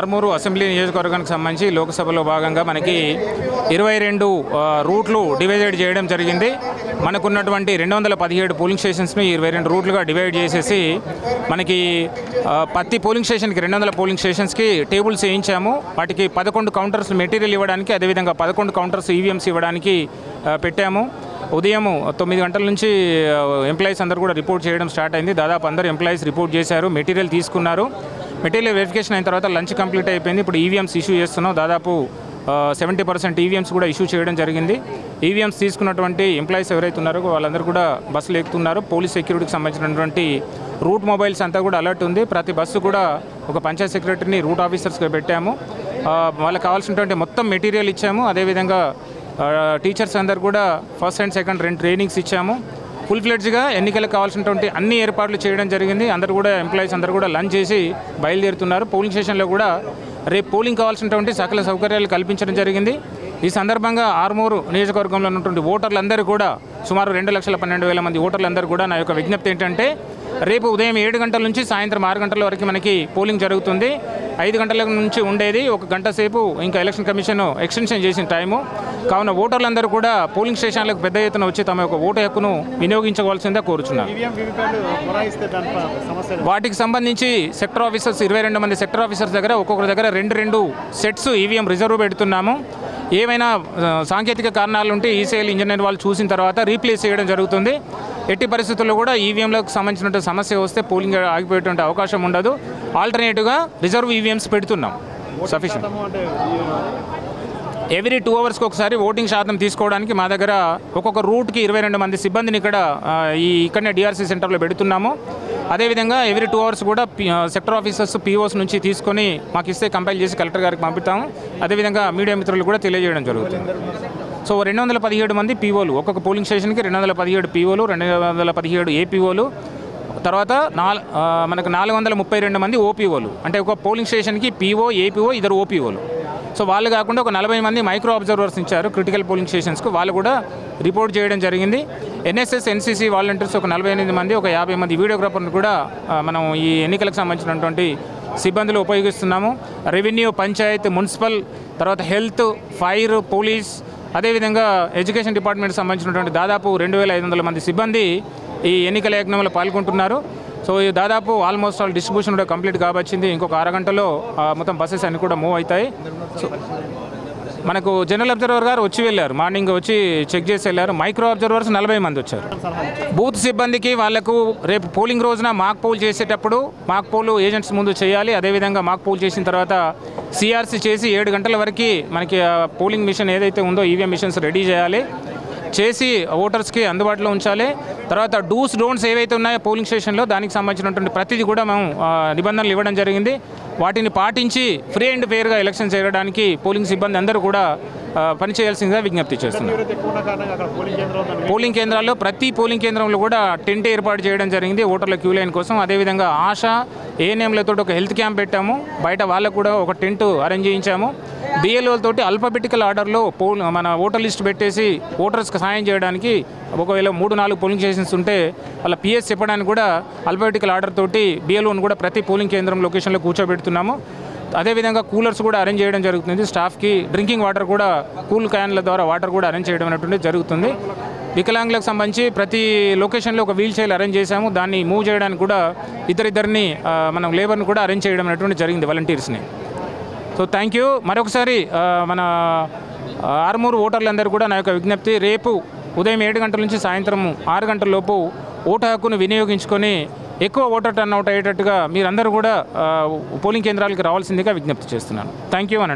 Armoor assembly నియోజకవర్గానికి సంబంధించి లోక్సభలో భాగంగా మనకి ఇరవై రెండు రూట్లు డివైడెడ్ చేయడం జరిగింది. మనకున్నటువంటి రెండు వందల పదిహేడు పోలింగ్ స్టేషన్స్ని ఇరవై రెండు రూట్లుగా డివైడ్ చేసేసి మనకి ప్రతి పోలింగ్ స్టేషన్కి రెండు వందల పోలింగ్ స్టేషన్స్కి టేబుల్స్ వేయించాము. వాటికి పదకొండు కౌంటర్స్ మెటీరియల్ ఇవ్వడానికి అదేవిధంగా పదకొండు కౌంటర్స్ ఈవీఎంస్ ఇవ్వడానికి పెట్టాము. ఉదయం తొమ్మిది గంటల నుంచి ఎంప్లాయీస్ అందరూ కూడా రిపోర్ట్ చేయడం స్టార్ట్ అయింది. దాదాపు అందరు ఎంప్లాయీస్ రిపోర్ట్ చేశారు మెటీరియల్ తీసుకున్నారు. మెటీరియల్ వెరిఫికేషన్ అయిన తర్వాత లంచ్ కంప్లీట్ అయిపోయింది. ఇప్పుడు ఈవీఎంస్ ఇష్యూ చేస్తున్నాం. దాదాపు సెవెంటీ పర్సెంట్ ఈవీఎంస్ కూడా ఇష్యూ చేయడం జరిగింది. ఈవీఎంస్ తీసుకున్నటువంటి ఎంప్లాయీస్ ఎవరైతే ఉన్నారో వాళ్ళందరూ కూడా బస్సులు ఎక్కుతున్నారు. పోలీస్ సెక్యూరిటీకి సంబంధించినటువంటి రూట్ మొబైల్స్ అంతా కూడా అలర్ట్ ఉంది. ప్రతి బస్సు కూడా ఒక పంచాయత్ సెక్రటరీని రూట్ ఆఫీసర్స్గా పెట్టాము. వాళ్ళకి కావాల్సినటువంటి మొత్తం మెటీరియల్ ఇచ్చాము. అదేవిధంగా టీచర్స్ అందరు కూడా ఫస్ట్ అండ్ సెకండ్ రెండు ట్రైనింగ్స్ ఇచ్చాము. ఫుల్ ఫ్లెడ్జ్గా ఎన్నికలకు కావాల్సినటువంటి అన్ని ఏర్పాట్లు చేయడం జరిగింది. అందరూ కూడా ఎంప్లాయీస్ అందరూ కూడా లంచ్ చేసి బయలుదేరుతున్నారు. పోలింగ్ స్టేషన్లో కూడా రేపు పోలింగ్ కావాల్సినటువంటి సకల సౌకర్యాలు కల్పించడం జరిగింది. ఈ సందర్భంగా ఆర్మూరు నియోజకవర్గంలో ఉన్నటువంటి ఓటర్లందరూ కూడా సుమారు రెండు లక్షల పన్నెండు వేల మంది ఓటర్లందరూ కూడా నా యొక్క విజ్ఞప్తి ఏంటంటే రేపు ఉదయం ఏడు గంటల నుంచి సాయంత్రం ఆరు గంటల వరకు మనకి పోలింగ్ జరుగుతుంది. ఐదు గంటల నుంచి ఉండేది. ఒక గంట సేపు ఇంకా ఎలక్షన్ కమిషన్ ఎక్స్టెన్షన్ చేసిన టైము. కావున ఓటర్లందరూ కూడా పోలింగ్ స్టేషన్లకు పెద్ద ఎత్తున వచ్చి తమ యొక్క ఓటు హక్కును వినియోగించవలసిందే కోరుచున్నారు. వాటికి సంబంధించి సెక్టర్ ఆఫీసర్స్ ఇరవై రెండు మంది సెక్టర్ ఆఫీసర్స్ దగ్గర ఒక్కొక్కరి దగ్గర రెండు రెండు సెట్స్ ఈవీఎం రిజర్వ్ పెడుతున్నాము. ఏమైనా సాంకేతిక కారణాలు ఉంటే ఈసీఎల్ ఇంజనీర్ వాళ్ళు చూసిన తర్వాత రీప్లేస్ చేయడం జరుగుతుంది. ఎట్టి పరిస్థితుల్లో కూడా ఈవీఎంలకు సంబంధించిన సమస్య వస్తే పోలింగ్ ఆగిపోయేటువంటి అవకాశం ఉండదు. ఆల్టర్నేటివ్గా రిజర్వ్ ఈవీఎంస్ పెడుతున్నాం. సఫిషియెంట్. ఈ- ఎవ్రీ టూ అవర్స్కి ఒకసారి ఓటింగ్ శాతం తీసుకోవడానికి మా దగ్గర ఒక్కొక్క రూట్కి ఇరవై రెండు మంది సిబ్బందిని ఇక్కడ ఈ ఇక్కడనే డిఆర్సీ సెంటర్లో పెడుతున్నాము. అదేవిధంగా ఎవ్రీ టూ అవర్స్ కూడా సెక్టర్ ఆఫీసర్స్ పీఓస్ నుంచి తీసుకొని మాకు ఇస్తే కంపైల్ చేసి కలెక్టర్ గారికి పంపుతాము అదేవిధంగా మీడియా మిత్రులు కూడా తెలియజేయడం జరుగుతుంది. సో రెండు వందల పదిహేడు మంది పీఓలు ఒక్కొక్క పోలింగ్ స్టేషన్కి రెండు వందల పదిహేడు పీఓలు రెండు వందల పదిహేడు ఏపీఓలు తర్వాత నాల్ మనకు నాలుగు వందల ముప్పై రెండు మంది ఓపీఓలు అంటే ఒక పోలింగ్ స్టేషన్కి పీఓ ఏపీఓ ఇద్దరు ఓపీఓలు సో వాళ్ళు కాకుండా ఒక నలభై మంది మైక్రో అబ్జర్వర్స్ ఇచ్చారు క్రిటికల్ పోలింగ్ స్టేషన్స్కు. వాళ్ళు కూడా రిపోర్ట్ చేయడం జరిగింది. ఎన్ఎస్ఎస్ ఎన్సీసీ వాలంటీర్స్ ఒక నలభై ఎనిమిది మంది ఒక యాభై మంది వీడియోగ్రాఫర్ని కూడా మనం ఈ ఎన్నికలకు సంబంధించినటువంటి సిబ్బందులు ఉపయోగిస్తున్నాము. రెవెన్యూ పంచాయత్ మున్సిపల్ తర్వాత హెల్త్ ఫైర్ పోలీస్ అదేవిధంగా ఎడ్యుకేషన్ డిపార్ట్మెంట్కి సంబంధించినటువంటి దాదాపు రెండు వేల ఐదు వందల మంది సిబ్బంది ఈ ఎన్నికల యజ్ఞంలో పాల్గొంటున్నారు. సో ఈ దాదాపు ఆల్మోస్ట్ ఆల్ డిస్ట్రిబ్యూషన్ కూడా కంప్లీట్ కాబచ్చింది ఇంకొక అరగంటలో మొత్తం బస్సెస్ అన్ని కూడా మూవ్ అవుతాయి. సో మనకు జనరల్ అబ్జర్వర్ గారు వచ్చి వెళ్ళారు. మార్నింగ్ వచ్చి చెక్ చేసి వెళ్ళారు. మైక్రో అబ్జర్వర్స్ నలభై మంది వచ్చారు. బూత్ సిబ్బందికి వాళ్ళకు రేపు పోలింగ్ రోజున మాక్ పోల్ చేసేటప్పుడు మాక్ పోల్ ఏజెంట్స్ ముందు చేయాలి. అదేవిధంగా మాక్ పోల్ చేసిన తర్వాత సిఆర్సీ చేసి ఏడు గంటల వరకు మనకి పోలింగ్ మిషన్ ఏదైతే ఉందో ఈవీఎం మిషన్స్ రెడీ చేయాలి. చేసి ఓటర్స్కి అందుబాటులో ఉంచాలి. తర్వాత డూస్ డోన్స్ ఏవైతే ఉన్నాయో పోలింగ్ స్టేషన్లో దానికి సంబంధించినటువంటి ప్రతిదీ కూడా మేము నిబంధనలు ఇవ్వడం జరిగింది. వాటిని పాటించి ఫ్రీ అండ్ ఫెయిర్గా ఎలక్షన్ చేరడానికి పోలింగ్ సిబ్బంది అందరూ కూడా పనిచేయాల్సిందిగా విజ్ఞప్తి చేస్తున్నారు పోలింగ్ కేంద్రాల్లో ప్రతి పోలింగ్ కేంద్రంలో కూడా టెంట్ ఏర్పాటు చేయడం జరిగింది. ఓటర్ల క్యూ లైన్ కోసం. అదేవిధంగా ఆశ ఏఎన్ఎంలతో ఒక హెల్త్ క్యాంప్ పెట్టాము. బయట వాళ్ళకు కూడా ఒక టెంట్ అరేంజ్ చేయించాము. బిఎల్ఓలతో అల్ఫాబెటికల్ ఆర్డర్లో పోల్ మన ఓటర్ లిస్ట్ పెట్టేసి ఓటర్స్కి సాయం చేయడానికి ఒకవేళ మూడు నాలుగు పోలింగ్ స్టేషన్స్ ఉంటే వాళ్ళ పిఎస్ చెప్పడానికి కూడా అల్ఫాబెటికల్ ఆర్డర్ తోటి బిఎల్ఓను కూడా ప్రతి పోలింగ్ కేంద్రం లొకేషన్లో కూర్చోబెడుతున్నాము. అదేవిధంగా కూలర్స్ కూడా అరేంజ్ చేయడం జరుగుతుంది. స్టాఫ్కి డ్రింకింగ్ వాటర్ కూడా కూల్ క్యాన్ల ద్వారా వాటర్ కూడా అరేంజ్ చేయడం అనేటువంటిది జరుగుతుంది. వికలాంగులకు సంబంధించి ప్రతి లొకేషన్లో ఒక వీల్ చైర్ అరేంజ్ చేశాము. దాన్ని మూవ్ చేయడానికి కూడా ఇద్దరిద్దరిని మనం లేబర్ని కూడా అరేంజ్ చేయడం అనేటువంటి జరిగింది వాలంటీర్స్ని. So thank you. మరొకసారి మన ఆరుమూరు ఓటర్లందరూ కూడా నా యొక్క విజ్ఞప్తి రేపు ఉదయం ఏడు గంటల నుంచి సాయంత్రం ఆరు గంటల లోపు ఓటు హక్కును వినియోగించుకొని ఎక్కువ ఓటర్ టర్న్ అవుట్ అయ్యేటట్టుగా మీరందరూ కూడా పోలింగ్ కేంద్రాలకు రావాల్సిందిగా విజ్ఞప్తి చేస్తున్నాను. థ్యాంక్ యూ అనండి.